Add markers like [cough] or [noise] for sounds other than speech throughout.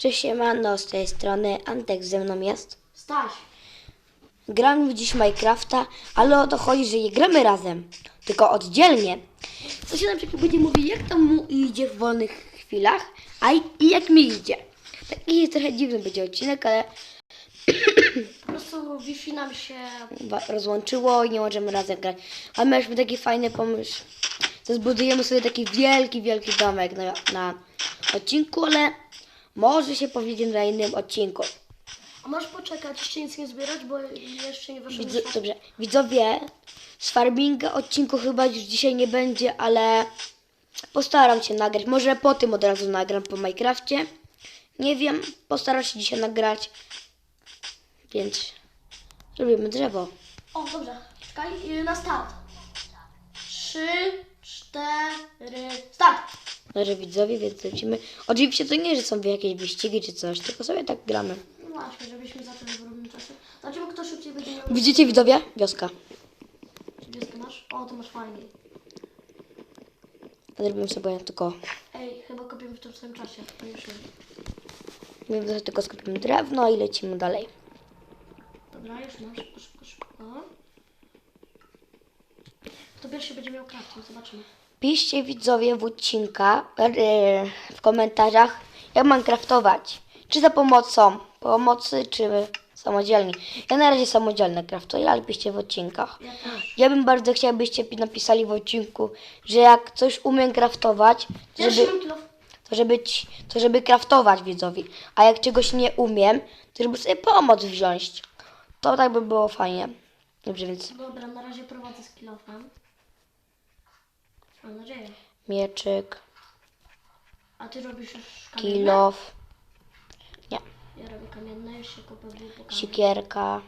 Cześć siemano, z tej strony Antek ze mną jest. Staś. Gramy dziś Minecrafta, ale o to chodzi, że nie gramy razem, tylko oddzielnie. Co się na przykład będzie mówić, jak tam mu idzie w wolnych chwilach, a i i jak mi idzie. Taki trochę dziwny będzie odcinek, ale Po prostu Wi-Fi nam się... wa- rozłączyło i nie możemy razem grać. A mieliśmy taki fajny pomysł, że zbudujemy sobie taki wielki, wielki domek na, na odcinku, ale może się powiedzieć na innym odcinku. A możesz poczekać, jeszcze nic nie zbierać, bo jeszcze nie wyszło. Widz, dobrze, widzowie, z farminga odcinku chyba już dzisiaj nie będzie, ale postaram się nagrać. Może po tym od razu nagram po Minecrafcie. Nie wiem, postaram się dzisiaj nagrać. Więc robimy drzewo. O, dobrze. Czekaj, y, na start. Trzy, cztery, start! Dobrze widzowie, więc lecimy. Oczywiście to nie, że są jakieś wyścigi czy coś, tylko sobie tak gramy. No właśnie, żebyśmy zaczęli w równym czasie. Zobaczymy, kto szybciej będzie miał... Widzicie widzowie? Wioska. Gdzie ty masz? O, to masz fajnie. Zrobimy sobie tylko, Ej, chyba kopiemy w tym samym czasie. Koniecznie. my sobie tylko skupimy drewno i lecimy dalej. Dobra, już mam. Szybko, szybko. Kto pierwszy będzie miał crafting? Zobaczymy. Piszcie widzowie w odcinka, e, w komentarzach, jak mam craftować. Czy za pomocą pomocy, czy samodzielnie. Ja na razie samodzielnie craftuję, ale piszcie w odcinkach. Ja bym bardzo chciał, byście pi- napisali w odcinku, że jak coś umiem craftować, to żeby, to żeby, ci- to żeby craftować widzowie. A jak czegoś nie umiem, to żeby sobie pomoc wziąć. To tak by było fajnie. Dobrze, więc Dobra, na razie prowadzę z kilofem. Mam nadzieję. mieczyk, A ty robisz już kamienne? kilof, nie, Ja robię kamienne, już się kamieniu. sikierka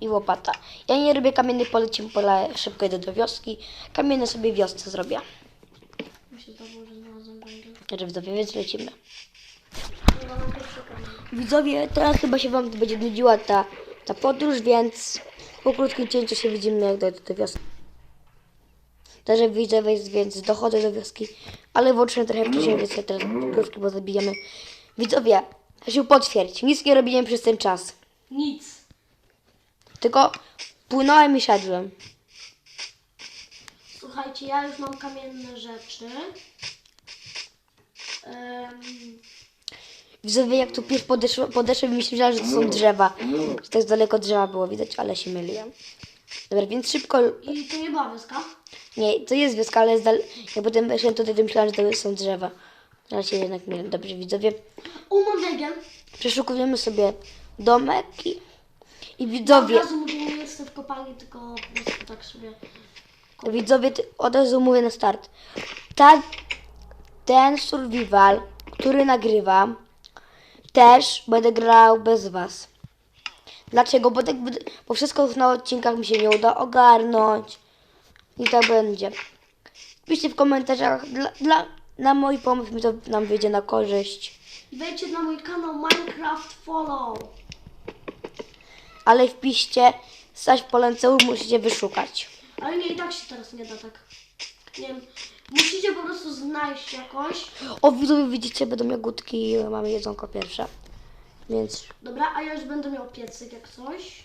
i łopata. Ja nie robię kamiennych, polecimy pole szybko idę do wioski. Kamienne sobie w wiosce zrobię. Mi się zdawało, że znalazłem węgiel. Także widzowie, więc lecimy. Chyba mam pierwszy kamień. Widzowie, teraz chyba się Wam będzie nudziła ta, ta podróż, więc po krótkim cięciu się widzimy, jak dojdę do wioski. Także widzowie, więc dochodzę do wioski, ale włączyłem trochę wcześniej, więc ja teraz krótki, bo zabijamy. Widzowie, się potwierdź, nic nie robiłem przez ten czas. Nic. Tylko płynąłem i szedłem. Słuchajcie, ja już mam kamienne rzeczy. Em, Widzowie, jak tu pies podeszł, podeszłem i myślałem, że to są drzewa. Że tak daleko drzewa było widać, ale się myliłem. Dobra, więc szybko... I to nie była wioska. Nie, to jest wioska, ale jest dal... jak potem weszłem tutaj, to myślałem, że to są drzewa. Się jednak mylę. Dobrze, widzowie. U, mam węgiel. Przeszukujemy sobie domek i, i Od widzowie... razu mówię, nie jestem w kopalni, tylko po prostu tak sobie... Widzowie, ty- od razu mówię na start. Ta, ten survival, który nagrywam, też będę grał bez was. Dlaczego? Bo, tak, będę- bo wszystko na odcinkach mi się nie uda ogarnąć. I tak będzie. Piszcie w komentarzach, dla, dla, na mój pomysł mi to nam wyjdzie na korzyść. I wejdźcie na mój kanał Minecraft Follow. Ale wpiszcie Staś Polenceu, musicie wyszukać. Ale nie, i tak się teraz nie da tak. Nie wiem. Musicie po prostu znaleźć jakąś. O, widzowie, widzicie, będą jagódki, mamy jedzonko pierwsze. Więc Dobra, a ja już będę miał piecyk jak coś.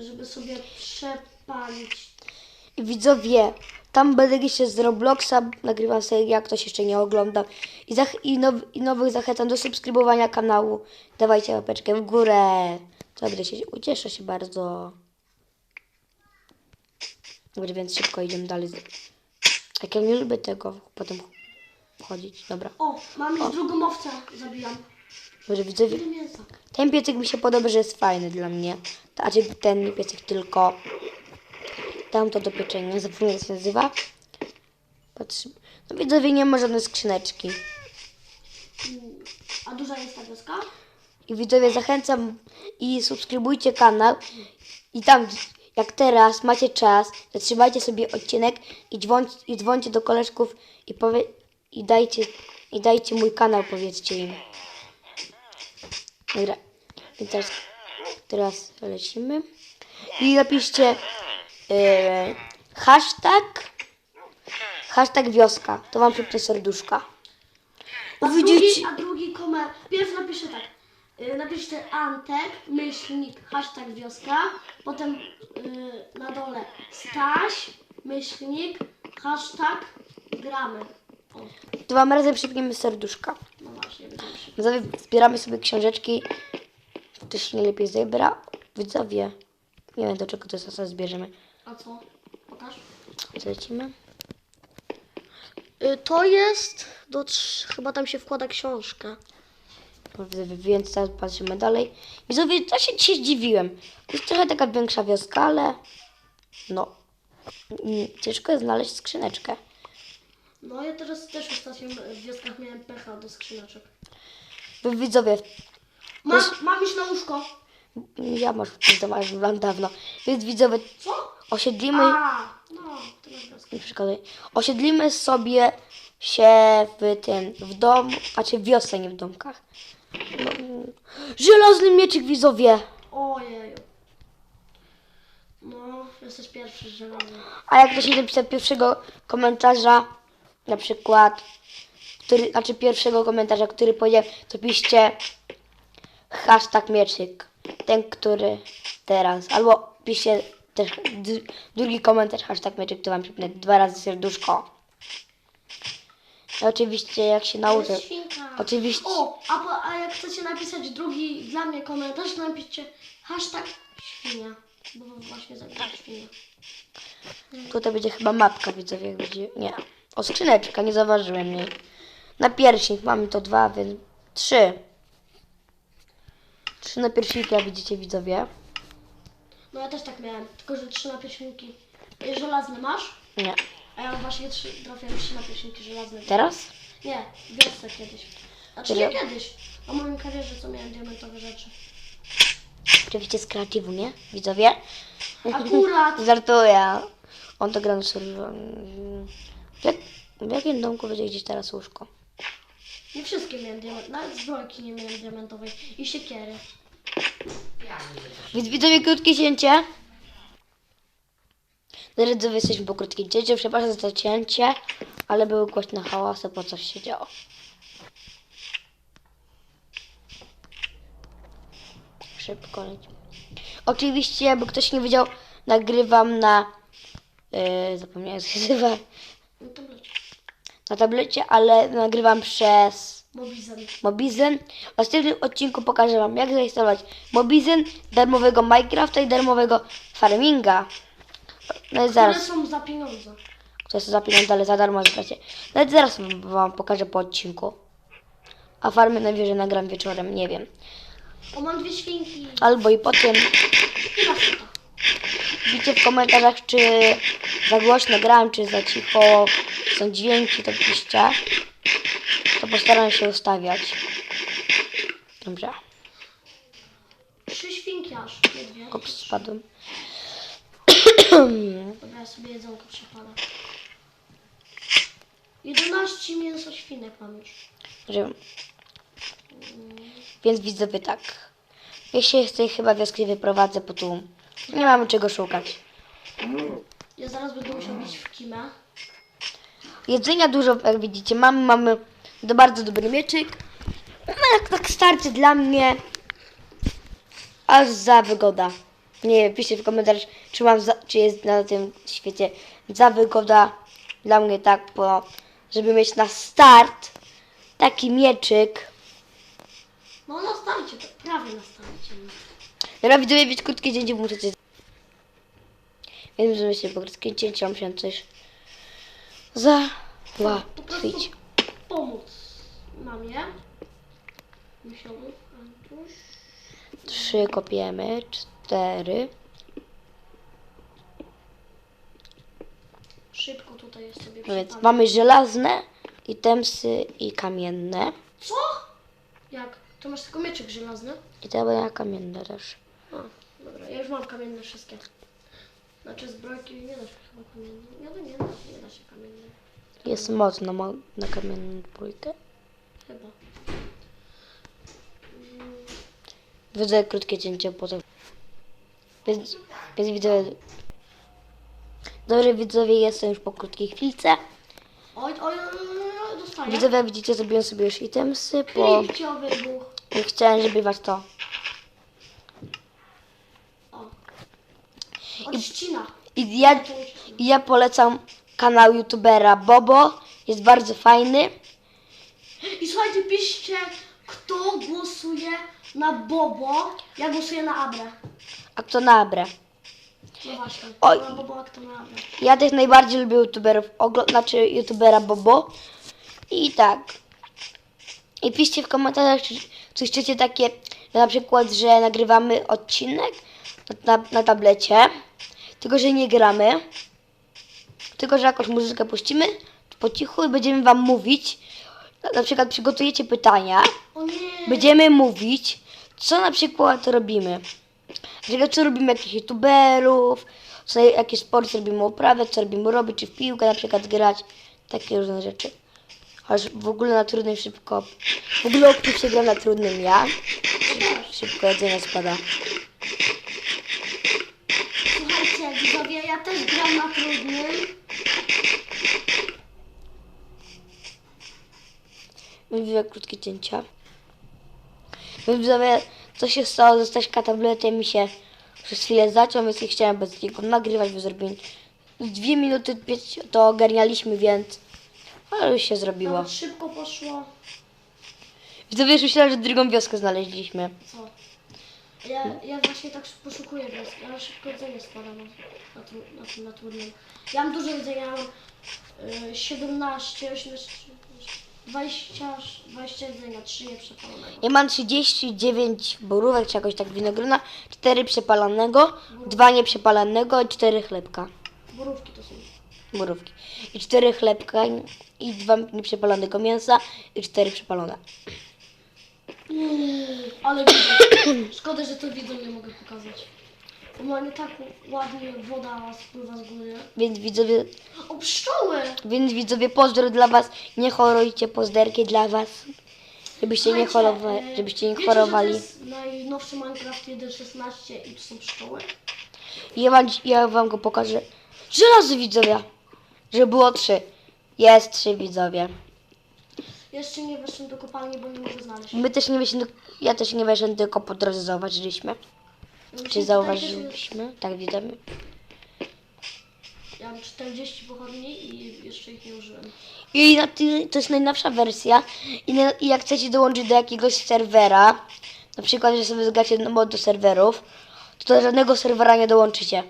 Żeby sobie przepalić. I widzowie, tam będę jeszcze z Robloxa, nagrywam sobie, jak ktoś jeszcze nie oglądał. I, zach- i, now- I nowych zachęcam do subskrybowania kanału. Dawajcie łapeczkę w górę. Dobrze, się, ucieszę się bardzo. Dobrze, więc szybko idziemy dalej. Jak ja nie lubię tego, potem chodzić. Dobra. O, mam już drugą owcę. Zabijam. Ile mięsa. ten piecyk mi się podoba, że jest fajny dla mnie. Znaczy ten piecyk tylko. Tam to do pieczenia, zapomniałem jak się nazywa. Patrz. No widzowie nie ma żadnej skrzyneczki. A duża jest ta wioska? I widzowie zachęcam i subskrybujcie kanał. I tam jak teraz macie czas, zatrzymajcie sobie odcinek i, dzwoń, i dzwońcie do koleżków i, powie, i, dajcie, i dajcie mój kanał, powiedzcie im. Dobra, więc teraz, teraz lecimy. I napiszcie yy, hashtag hashtag wioska. To wam przypnę serduszka. A Widzicie? drugi, a drugi komentarz. Napiszę tak. Y, Napiszcie Antek, myślnik, hashtag wioska. Potem y, na dole Staś, myślnik, hashtag gramy. O, Dwa razy przypniemy serduszka. no właśnie, będziemy. Widzowie, zbieramy sobie książeczki. To się nie lepiej zebra. Widzowie, nie wiem do czego to zaraz zbierzemy. A co? Pokaż. Zlecimy. Y, To jest do chyba tam się wkłada. Widzowie, Więc teraz patrzymy dalej. Widzowie, ja się dzisiaj zdziwiłem. To jest trochę taka większa wioska, ale no, mm, ciężko jest znaleźć skrzyneczkę. No ja teraz też ostatnio w wioskach miałem pecha do skrzyneczek. Wy widzowie, Mam, mam iść na łóżko. ja masz już mam dawno. Więc widzowie, Co? Osiedlimy, A, no, to nie przeszkadzaj, osiedlimy sobie się w tym, w dom, a czy w wiosce, nie w domkach. No, żelazny mieczyk widzowie. Ojeju. No, jesteś pierwszy żelazny. A jak ktoś nie napisał pierwszego komentarza, na przykład, który, znaczy pierwszego komentarza, który powie, to piszcie hashtag mieczyk. Ten, który teraz. Albo piszcie też drugi komentarz hashtag mieczyk, to wam przypnę dwa razy serduszko. I oczywiście jak się nauczę. Oczywiście. O, a, po, a jak chcecie napisać drugi dla mnie komentarz, to napiszcie hashtag świnia. Bo właśnie zagrałem świnię. Tutaj będzie chyba mapka, widzowie, jak będzie. Nie. O, skrzyneczka, nie zauważyłem jej. Na pierśnik mamy to dwa, więc trzy. Trzy na pierśnika, widzicie, widzowie. No ja też tak miałem, tylko że trzy napiśniki y, żelazne masz, Nie. a ja właśnie trzy, trafiłem trzy napiśniki żelazne. Teraz? Nie, wiosce kiedyś. Znaczy nie Serio? kiedyś. Na moim karierze co miałem diamentowe rzeczy. Oczywiście z kreatywu, nie? Widzowie? Akurat. [laughs] Żartuję. On to gra na. W, jak, w jakim domku będzie gdzieś teraz łóżko? Nie wszystkie miałem diamentowe, nawet zbrojki nie miałem diamentowej i siekiery. Więc widzowie, krótkie cięcie. Widzowie, jesteśmy po krótkim cięciu. Przepraszam za to cięcie, ale były głośne hałasy, po coś się działo. Szybko leci. Oczywiście, jakby ktoś nie wiedział, nagrywam na... Yy, zapomniałem, [laughs] jak się nazywa. To leci. Na tablecie, ale nagrywam przez... Mobizen. W następnym odcinku pokażę Wam, jak zainstalować Mobizen, darmowego Minecrafta i darmowego Farminga. No i Które zaraz, są za pieniądze. to jest za pieniądze, ale za darmo zagracie. No i zaraz Wam pokażę po odcinku. A farmy najwyżej nagram wieczorem, nie wiem. O, mam dwie świnki. Albo i potem piszcie w komentarzach, czy za głośno gram, czy za cicho są dźwięki, to piszcie. To postaram się ustawiać. Dobrze. Trzy świnki aż. Nie dwie. Ops, spadłem. [clears throat] Dobra, ja sobie jedzonko przepada. 11 mięso świnek mam już. Że... Więc widzowie tak. Ja się z tej chyba wioski wyprowadzę, bo tu nie mamy czego szukać. Ja zaraz będę musiał iść w kimę. Jedzenia dużo, jak widzicie, mamy, mamy to bardzo dobry mieczyk. No jak tak starczy dla mnie. Aż za wygoda. Nie wiem, piszcie w komentarzach, czy, mam za, czy jest na tym świecie za wygoda. Dla mnie tak, bo żeby mieć na start taki mieczyk. No na starcie, prawie na starcie. Dobra, widzowie, być krótkie cięcie, bo muszę coś... Więc że się po krótkim cięciu musiałem coś Po prostu załatwić. Pomóc mamie. Musiałbym. Antuś. Trzy kopiemy, cztery. Szybko tutaj jest sobie więc przypadek. mamy żelazne, i temsy, i kamienne. Co? Jak? To masz tylko mieczyk żelazny? I to będą kamienne też. A, dobra, ja już mam kamienne wszystkie. Znaczy zbrojki nie da się chyba kamienne. Nie, da- nie, da, nie da się kamienne. Jest mocno mo- na kamienną dwójkę. Chyba. Widzę krótkie cięcie, potem. Więc, więc widzowie. Dobrze, widzowie, jestem już po krótkiej chwilce. Oj, oj, dostaję. Widzowie, widzicie, zrobiłem sobie już itemsy, bo nie chciałem, żeby was to... O. Odcina. I ja, To odcina. i ja polecam kanał youtubera Bobo, jest bardzo fajny. I słuchajcie, piszcie, kto głosuje na Bobo. Ja głosuję na Abrę. A kto na Abrę? No właśnie. Oj. Na Bobo, a kto na Abrę. Ja też najbardziej lubię youtuberów, ogl- znaczy youtubera Bobo. I tak. I piszcie w komentarzach, czy, czy chcecie takie, na przykład, że nagrywamy odcinek na, na, na tablecie, tylko że nie gramy, tylko że jakąś muzykę puścimy po cichu i będziemy wam mówić. Na, na przykład przygotujecie pytania, będziemy mówić, co na przykład robimy. Na przykład, co robimy jakichś youtuberów, co, jakie sporty robimy uprawiać, co robimy robić, czy w piłkę na przykład grać, takie różne rzeczy. Chociaż w ogóle na trudnym szybko, w ogóle o którym się gra na trudnym ja, szybko jedzenie spada. Słuchajcie, widzowie, ja też gram na trudnym. Mówię krótkie cięcia. Więc widzowie, co się stało ze Staśka tabletem mi się przez chwilę zaciął, więc nie chciałem bez niego nagrywać, bo zrobiłem dwie minuty to ogarnialiśmy, więc ale już się zrobiło. Nawet szybko poszło. Widzowie już myślałem, że drugą wioskę znaleźliśmy. Co? Ja, ja właśnie tak poszukuję wioski, ale szybko jedzenie spada na, na, tu, na tym na trudnym. Ja mam dużo jedzenia, mam y, 17, 18, 20, 20 jedzenia, 3 nieprzepalonego. Ja mam 39 borówek, czy jakoś tak winogrona, 4 przepalanego, 2 nieprzepalanego i 4 chlebka. Borówki to są. Borówki. I 4 chlebka i 2 nieprzepalonego mięsa i 4 przepalone. Ale widzę. Szkoda, że to widzą nie mogę pokazać. Bo mamy tak ładnie woda spływa z góry. Więc widzowie, O, pszczoły! więc widzowie pozdro dla was. Nie chorujcie, pozderki dla was. Żebyście nie, Słuchajcie, chorowa- e, żebyście nie wiecie, chorowali. Że to jest najnowszy Minecraft 1.16 i to są pszczoły? Ja, wam, ja wam go pokażę. Żelazo widzowie. Że było 3. Jest 3 widzowie. Jeszcze nie weszłem do kopalni, bo nie mogę znaleźć. My też nie weszliśmy, ja też nie weszłem, tylko po drodze zauważyliśmy. Właśnie Czy zauważyliśmy? Tak jest- Ja mam 40 pochodni i jeszcze ich nie użyłem. I na ty, to jest najnowsza wersja. I, na, I jak chcecie dołączyć do jakiegoś serwera, na przykład, że sobie zgacie mod do serwerów, to do żadnego serwera nie dołączycie.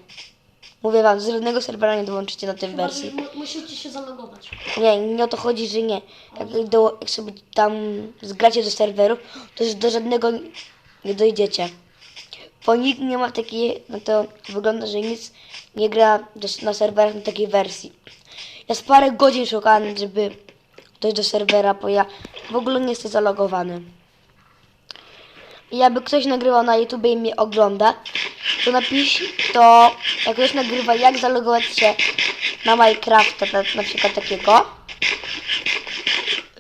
Mówię wam, z żadnego serwera nie dołączycie na tej Chyba, że wersji. mu- musicie się zalogować. Nie, nie o to chodzi, że nie. Jak, do, jak sobie tam zgracie do serwerów, to już do żadnego nie dojdziecie. Bo nikt nie ma takiej, no to wygląda, że nic nie gra do, na serwerach na takiej wersji. Ja z parę godzin szukałem, żeby dojść do serwera, bo ja w ogóle nie jestem zalogowany. I jakby ktoś nagrywał na YouTube i mnie ogląda, to napisz, to jak ktoś nagrywa jak zalogować się na Minecrafta, na, na przykład takiego,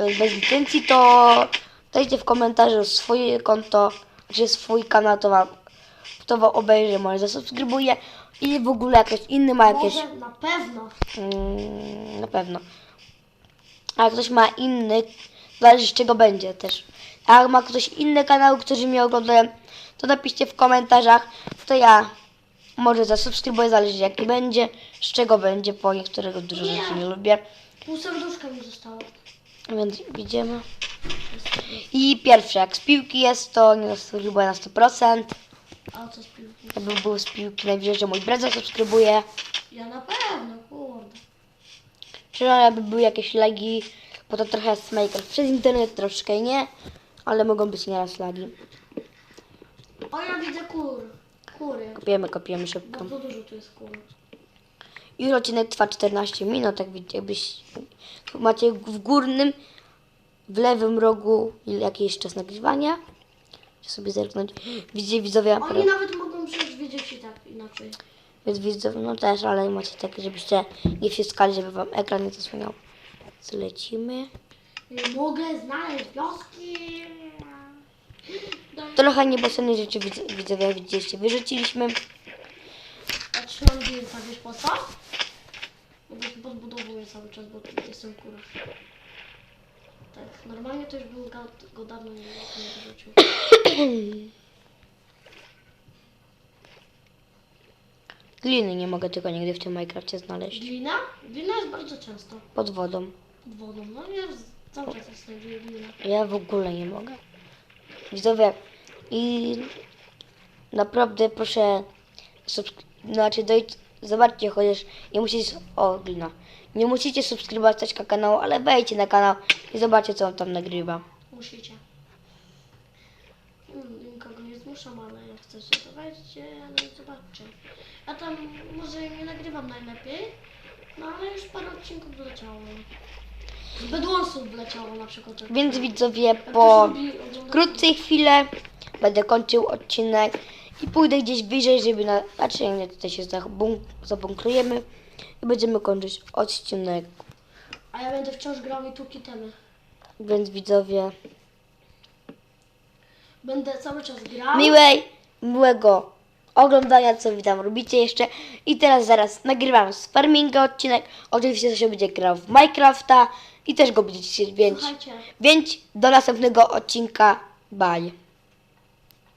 y, bez licencji, to dajcie w komentarzu swoje konto, czy swój kanał, to wam, to wam obejrzy, może zasubskrybuje i w ogóle jakiś inny ma jakieś, Może na pewno. mm, na pewno. A jak ktoś ma inny, zależy z czego będzie też. A jak ma ktoś inny kanał, którzy mnie oglądają, to napiszcie w komentarzach, to ja może zasubskrybuję, zależy jaki będzie, z czego będzie, bo niektórych dużo rzeczy nie lubię. Pół serduszka mi zostało. Więc idziemy. I pierwsze, jak z piłki jest, to nie zasubskrybuję na 100%. A co z piłki? Jakby był z piłki, najwyżej, że mój brat zasubskrybuje. Ja na pewno, kurde. Czy jakby były jakieś lagi, bo to trochę jest Minecraft przez internet, troszkę nie, ale mogą być nieraz lagi. O, ja widzę kur. Kury. Kopiemy, kopiemy szybko. Bardzo dużo tu jest kur. Już odcinek trwa 14 minut, jak widzicie, jakbyś macie w górnym, w lewym rogu jakiś czas nagrywania. Chcę sobie zerknąć. Widzicie widzowie, Oni nawet mogą przecież wiedzieć i tak inaczej. więc widzowie, no też, ale macie takie, żebyście nie wciskali, żeby wam ekran nie zasłaniał. Zlecimy. Nie mogę znaleźć wioski. Trochę niepotrzebne rzeczy widz- widzowie, jak widzieliście, wyrzuciliśmy. Ja trzymam wilka, wiesz po co? Bo go podbudowuję cały czas, bo tu jestem kurą. Tak, normalnie to już bym go, go dawno nie, nie wyrzucił. [clears throat] Gliny nie mogę tylko nigdy w tym Minecrafcie znaleźć. Glina? Glina jest bardzo często Pod wodą. pod wodą. No ja Ja w ogóle nie mogę. Widzowie, i naprawdę proszę, znaczy dojdź, zobaczcie chociaż, nie musicie, o glina, nie musicie subskrybować kanału, ale wejdźcie na kanał i zobaczcie co on tam nagrywa. Musicie. Hmm, nikogo nie zmuszam, ale jak chcecie, to wejdźcie, no i zobaczcie. Ja tam może nie nagrywam najlepiej, no ale już parę odcinków wleciało. Z Bedwonsów wleciało na przykład. Więc widzowie, po krótkiej chwilę będę kończył odcinek i pójdę gdzieś wyżej, żeby na, znaczy nie, tutaj się zabunk- zabunkrujemy i będziemy kończyć odcinek. A ja będę wciąż grał i tu kitemy. Więc widzowie, Będę cały czas grał. miłej, miłego oglądania, co wy tam robicie jeszcze. I teraz zaraz nagrywam z farminga odcinek. Oczywiście też będzie grał w Minecrafta i też go będziecie Słuchajcie, więc do następnego odcinka. Bye.